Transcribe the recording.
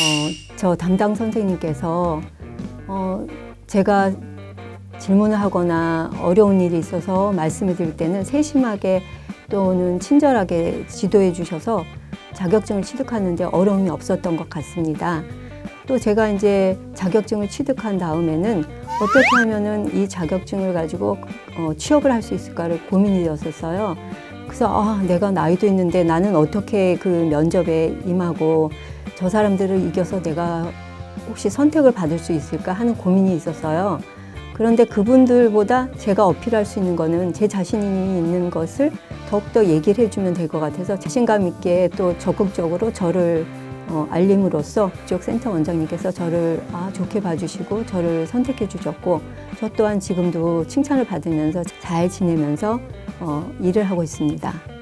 어, 저 담당 선생님께서 어, 제가 질문을 하거나 어려운 일이 있어서 말씀을 드릴 때는 세심하게 또는 친절하게 지도해 주셔서 자격증을 취득하는데 어려움이 없었던 것 같습니다. 또 제가 이제 자격증을 취득한 다음에는 어떻게 하면은 이 자격증을 가지고 어, 취업을 할 수 있을까를 고민이 되었었어요. 그래서 아, 내가 나이도 있는데 나는 어떻게 그 면접에 임하고 저 사람들을 이겨서 내가 혹시 선택을 받을 수 있을까 하는 고민이 있었어요. 그런데 그분들보다 제가 어필할 수 있는 거는 제 자신이 있는 것을 더욱더 얘기를 해주면 될 것 같아서 자신감 있게 또 적극적으로 저를 어, 알림으로써 그쪽 센터 원장님께서 저를 아, 좋게 봐주시고 저를 선택해 주셨고 저 또한 지금도 칭찬을 받으면서 잘 지내면서 어, 일을 하고 있습니다.